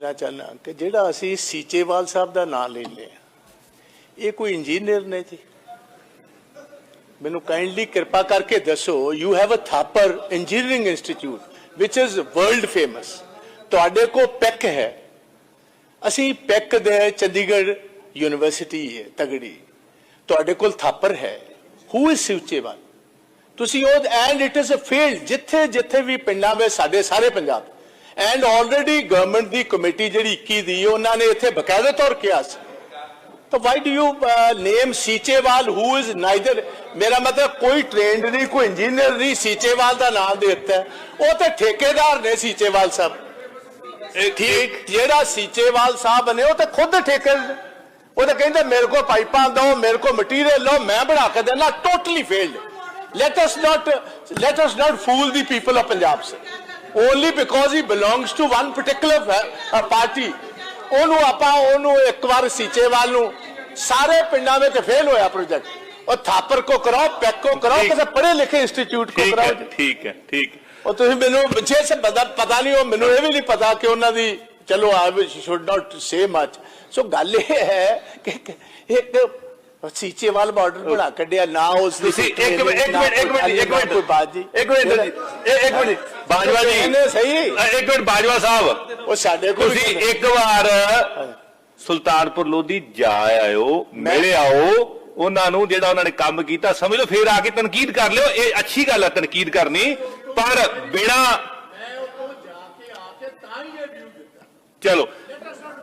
ਪੁੱਛਣਾ ਚਾਹੁੰਦਾ ਕਿ ਜਿਹੜਾ ਅਸੀਂ ਸੀਚੇਵਾਲ ਸਾਹਿਬ ਦਾ ਨਾਮ ਲੈ ਲਿਆ, ਇਹ ਕੋਈ ਇੰਜੀਨੀਅਰ ਨੇ ਜੀ? ਮੈਨੂੰ ਕਾਈਂਡਲੀ ਕਿਰਪਾ ਕਰਕੇ ਦੱਸੋ you have a Thapar engineering institute which is world famous ਤੁਹਾਡੇ ਕੋ ਪੈਕ ਹੈ। ਅਸੀਂ ਪੈਕ ਦੇ ਚੰਡੀਗੜ੍ਹ ਯੂਨੀਵਰਸਿਟੀ ਹੈ, ਤਗੜੀ। ਤੁਹਾਡੇ ਕੋਲ ਥਾਪਰ ਹੈ। ਹੂ ਇਜ਼ ਸਿਵਚੇਵਾਲ ਤੁਸੀਂ ਉਹ and it is a field ਜਿੱਥੇ ਜਿੱਥੇ ਵੀ ਪਿੰਡਾਂ ਵਿੱਚ ਸਾਡੇ ਸਾਰੇ ਪੰਜਾਬ ਐਂਡ ਆਲਰੇਡੀ ਗਵਰਨਮੈਂਟ ਦੀ ਕਮੇਟੀ ਜਿਹੜੀ 21 ਦੀ ਉਹਨਾਂ ਨੇ ਇੱਥੇ ਬਕਾਇਦਾ ਤੌਰ ਕਿਹਾ ਸੀ। ਤਾਂ why do you name Seechewal who is neither ਮੇਰਾ ਮਤਲਬ ਕੋਈ ਟ੍ਰੇਨਡ ਨਹੀਂ ਕੋਈ ਇੰਜੀਨੀਅਰ ਨਹੀਂ ਸੀਚੇਵਾਲ ਦਾ ਨਾਮ ਦੇ ਦਿੱਤਾ। ਉਹ ਤੇ ਠੇਕੇਦਾਰ ਨੇ ਸੀਚੇਵਾਲ ਸਾਹਿਬ। ਇਹ ਠੀਕ ਜਿਹੜਾ ਸੀਚੇਵਾਲ ਸਾਹਿਬ ਨੇ ਉਹ ਤਾਂ ਖੁਦ ਠੇਕੇ ਉਹ ਤਾਂ ਕਹਿੰਦੇ ਮੇਰੇ ਕੋਲ ਪਾਈਪਾਂ ਦਿਓ ਮੇਰੇ ਕੋਲ ਮਟੀਰੀਅਲ ਲਓ ਮੈਂ ਬਣਾ ਕੇ ਦੇਣਾ totally failed let us not let us not fool the people of Punjab only because he belongs to one particular party ਉਹਨੂੰ ਆਪਾਂ ਉਹਨੂੰ ਇੱਕ ਵਾਰ ਸੀਚੇਵਾਲ ਨੂੰ ਸਾਰੇ ਪਿੰਡਾਂ ਵਿੱਚ ਫੇਲ ਹੋਇਆ ਪ੍ਰੋਜੈਕਟ ਉਹ ਥਾਪਰ ਕੋ ਕਰਾਓ ਪੈਕ ਕੋ ਕਰਾਓ। ਕਿਸੇ ਪੜ੍ਹੇ ਲਿਖੇ ਇੰਸਟੀਚਿਊਟ ਕੋ ਕਰਾਓ। ਠੀਕ ਹੈ ਠੀਕ। ਉਹ ਤੁਸੀਂ ਮੈਨੂੰ ਜੇ ਸੇ ਪਤਾ ਪਤਾ ਨਹੀਂ ਉਹ ਮੈਨੂੰ ਇਹ ਵੀ ਨਹੀਂ ਪਤਾ ਕਿ ਉਹਨਾਂ ਦੀ ਚਲੋ ਆਈ should not say much so ਗੱਲ ਇਹ ਹੈ ਕਿ ਕਿ ਸੀਚੇਵਾਲ ਬਾਰਡਰ ਬਣਾ ਕੱਢਿਆ ਨਾ ਉਸ ਦੀ ਤੁਸੀਂ ਇੱਕ ਮਿੰਟ ਇੱਕ ਮਿੰਟ ਇੱਕ ਮਿੰਟ ਇੱਕ ਮਿੰਟ। ਕੋਈ ਬਾਤ ਜੀ ਇੱਕ ਮਿੰਟ ਜੀ ਇਹ- ਇੱਕ ਮਿੰਟ। ਬਾਜਵਾ ਜੀ। ਇਹਨੇ ਸਹੀ? ਇੱਕ ਮਿੰਟ ਬਾਜਵਾ ਸਾਹਿਬ। ਉਹ ਸਾਡੇ ਕੋਲ ਤੁਸੀਂ ਇੱਕ ਵਾਰ ਸੁਲਤਾਨਪੁਰ ਲੋਧੀ ਜਾ ਆਇਓ ਮਿਲੇ ਆਓ। ਉਹਨਾਂ ਨੂੰ ਜਿਹੜਾ ਉਹਨਾਂ ਨੇ ਕੰਮ ਕੀਤਾ ਸਮਝ ਲਓ ਫੇਰ ਆ ਕੇ ਤਨਕੀਦ ਕਰ ਲਿਓ। ਇਹ ਅੱਛੀ ਗੱਲ ਹੈ ਤਨਕੀਦ ਕਰਨੀ। ਪਰ ਬਿਨਾ ਚਲੋ।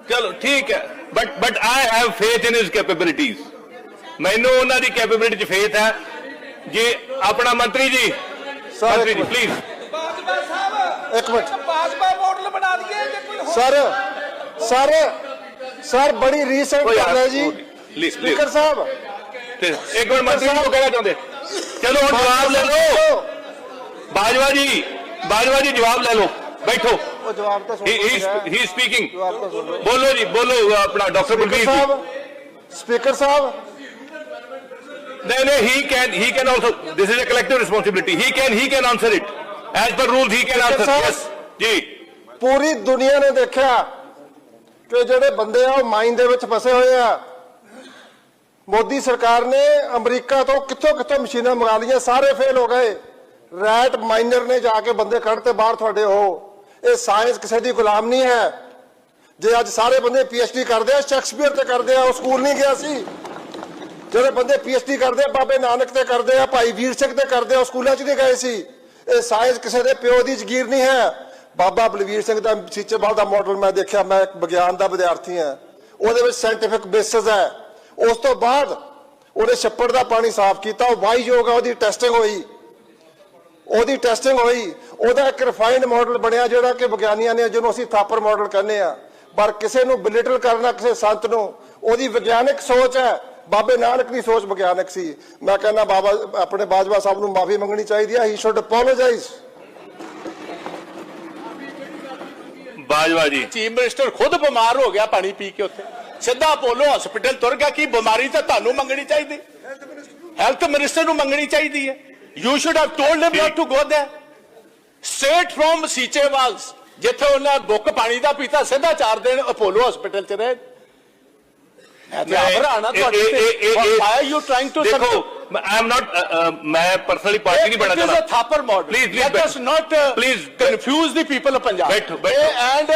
ਚਲੋ ਠੀਕ ਹੈ। But but I have faith in his capabilities ਮੈਨੂੰ ਉਹਨਾਂ ਦੀ ਕੈਪੇਬਿਲਿਟੀ 'ਚ ਫੇਥ ਹੈ। ਜੇ ਆਪਣਾ ਮੰਤਰੀ ਜੀ। ਮੰਤਰੀ ਜੀ ਇੱਕ ਪਲੀਜ਼ ਬਾਜਵਾ ਸਾਹਿਬ ਇੱਕ ਮਿੰਟ। ਬਾਜਵਾ ਮਾਡਲ ਬਣਾ ਦਈਏ ਜੇ ਕੋਈ ਹੋਰ ਸਰ ਸਰ ਸਰ ਬੜੀ ਰੀਸੈਂਟ ਯਾਰ, ਗੱਲ ਹੈ ਜੀ। please, speaker. ਸਾਹਿਬ। ਤੇ ਇੱਕ ਮਿੰਟ ਮੰਤਰੀ ਜੀ ਨੂੰ ਕਹਿਣਾ ਚਾਹੁੰਦੇ। ਚਲੋ ਹੁਣ ਜਵਾਬ ਲੈ ਲਓ। ਬਾਜਵਾ ਜੀ ਬਾਜਵਾ ਜੀ ਜਵਾਬ ਲੈ ਲਓ। ਬੈਠੋ। ਉਹ ਜਵਾਬ ਤਾਂ ਸੁਣ ਹੀ। ਸਪੀਕਿੰਗ ਜਵਾਬ ਤਾਂ ਸੁਣ ਲਓ। ਬੋਲੋ ਜੀ ਬੋਲੋ ਆਪਣਾ doctor speaker Balbir ji. Sahib speaker sahib. ਨਹੀਂ ਨਹੀਂ he can he can also this is a collective responsibility. He can he can answer it. As per rules he can answer. Yes ਜੀ ਪੂਰੀ ਦੁਨੀਆ ਨੇ ਦੇਖਿਆ ਕਿ ਜਿਹੜੇ ਬੰਦੇ ਆ ਉਹ ਮਾਈਨ ਦੇ ਵਿੱਚ ਫਸੇ ਹੋਏ ਆ। ਮੋਦੀ ਸਰਕਾਰ ਨੇ ਅਮਰੀਕਾ ਤੋਂ ਕਿੱਥੋਂ ਕਿੱਥੋਂ ਮਸ਼ੀਨਾਂ ਮੰਗਾ ਲਈਆਂ ਸਾਰੇ ਫੇਲ ਹੋ ਗਏ। ਰੈਟ ਮਾਈਨਰ ਨੇ ਜਾ ਕੇ ਬੰਦੇ ਕੱਢਤੇ ਬਾਹਰ ਤੁਹਾਡੇ ਉਹ। ਇਹ ਸਾਇੰਸ ਕਿਸੇ ਦੀ ਗੁਲਾਮ ਨਹੀਂ ਹੈ। ਜੇ ਅੱਜ ਸਾਰੇ ਬੰਦੇ ਪੀਐਚਡੀ ਕਰਦੇ ਆ ਸ਼ੈਕਸਪੀਅਰ ਤੇ ਕਰਦੇ ਆ ਉਹ ਸਕੂਲ ਨਹੀਂ ਗਿਆ ਸੀ। ਜਿਹੜੇ ਬੰਦੇ ਪੀਐਚਡੀ ਕਰਦੇ ਆ, ਬਾਬੇ ਨਾਨਕ ਤੇ ਕਰਦੇ ਆ, ਭਾਈ ਵੀਰ ਸਿੰਘ ਤੇ ਕਰਦੇ ਆ, ਉਹ ਸਕੂਲਾਂ 'ਚ ਨਹੀਂ ਗਏ ਸੀ। ਇਹ ਸਾਇਜ਼ ਕਿਸੇ ਦੇ ਪਿਓ ਦੀ ਜ਼ਗੀਰ ਨਹੀਂ ਹੈ। ਬਾਬਾ ਬਲਵੀਰ ਸਿੰਘ ਦਾ ਸੀਚੇਵਾਲ ਦਾ ਮਾਡਲ ਮੈਂ ਦੇਖਿਆ, ਮੈਂ ਇੱਕ ਵਿਗਿਆਨ ਦਾ ਵਿਦਿਆਰਥੀ ਹਾਂ। ਉਹਦੇ ਵਿੱਚ ਸਾਇੰਟੀਫਿਕ ਬੇਸਿਸ ਹੈ। ਉਸ ਤੋਂ ਬਾਅਦ ਉਹਨੇ ਛੱਪੜ ਦਾ ਪਾਣੀ ਸਾਫ਼ ਕੀਤਾ, ਉਹ ਵਾਈਯੋਗ ਆ, ਉਹਦੀ ਟੈਸਟਿੰਗ ਹੋਈ। ਉਹਦੀ ਟੈਸਟਿੰਗ ਹੋਈ। ਉਹਦਾ ਇੱਕ ਰਿਫਾਈਨਡ ਮਾਡਲ ਬਣਿਆ ਜਿਹੜਾ ਕਿ ਵਿਗਿਆਨੀਆਂ ਨੇ, ਜਿਹਨੂੰ ਅਸੀਂ ਥਾਪਰ ਮਾਡਲ ਕਹਿੰਦੇ ਆ ਪਰ ਕਿਸੇ ਨੂੰ ਬਿਲਿਟਲ ਕਰਨਾ, ਕਿਸੇ ਸੰਤ ਨੂੰ, ਉਹਦੀ ਵਿਗਿਆਨਕ ਸੋਚ ਹੈ। ਬਾਬੇ ਨਾਨਕ ਦੀ ਸੋਚ ਵਿਗਿਆਨਕ ਸੀ। ਮੈਂ ਕਹਿੰਦਾ ਬਾਬਾ ਆਪਣੇ ਬਾਜਵਾ ਸਾਹਿਬ ਨੂੰ ਮਾਫੀ ਮੰਗਣੀ ਚਾਹੀਦੀ ਹੈ। ਹੀ ਸ਼ੁੱਡ ਅਪੋਲੋਜਾਈਜ਼ ਬਾਜਵਾ ਜੀ। ਚੀਫ ਮਿਨਿਸਟਰ ਖੁਦ ਬਿਮਾਰ ਹੋ ਗਿਆ ਪਾਣੀ ਪੀ ਕੇ ਉੱਥੇ। ਸਿੱਧਾ ਅਪੋਲੋ ਹਸਪੀਟਲ ਤੁਰ ਗਿਆ ਕੀ ਬਿਮਾਰੀ ਤਾਂ ਤੁਹਾਨੂੰ ਮੰਗਣੀ ਚਾਹੀਦੀ। ਹੈਲਥ ਮਿਨਿਸਟਰ ਨੂੰ ਮੰਗਣੀ ਚਾਹੀਦੀ ਹੈ। You should have told him not to go there straight from Seechewal's ਜਿੱਥੇ ਉਹਨਾਂ ਬੁੱਕ ਪਾਣੀ ਦਾ ਪੀਤਾ ਸਿੱਧਾ ਚਾਰ ਦਿਨ ਅਪੋਲੋ ਹਸਪੀਟਲ ਚ ਰਹੇ। ਘਬਰਾਣਾ ਤੁਹਾਡੇ ਤੇ ਵਾਈ ਯੂ ਟ੍ਰਾਈਂਗ ਟੂ ਦੇਖੋ ਆਈ ਐਮ ਨਾਟ ਮੈਂ ਪਰਸਨਲੀ ਪਾਰਟੀ ਨਹੀਂ ਬਣਾ It is a ਚਾਹੁੰਦਾ Thapar model. Please, please, Let bait- us not Please, confuse the people of Punjab. ਬੈਠੋ, ਬੈਠੋ। ਇਹ and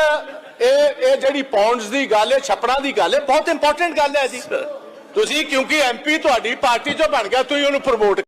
ਇਹ ਇਹ ਜਿਹੜੀ ਪੌਂਡਸ ਦੀ ਗੱਲ ਹੈ ਛਪੜਾਂ ਦੀ ਗੱਲ ਹੈ ਬਹੁਤ ਇੰਪੋਰਟੈਂਟ ਗੱਲ ਹੈ ਜੀ ਤੁਸੀਂ ਕਿਉਂਕਿ ਐਮਪੀ ਤੁਹਾਡੀ ਪਾਰਟੀ ਚੋਂ ਬਣ ਗਿਆ ਤੁਸੀਂ ਉਹਨੂੰ ਪ੍ਰਮੋਟ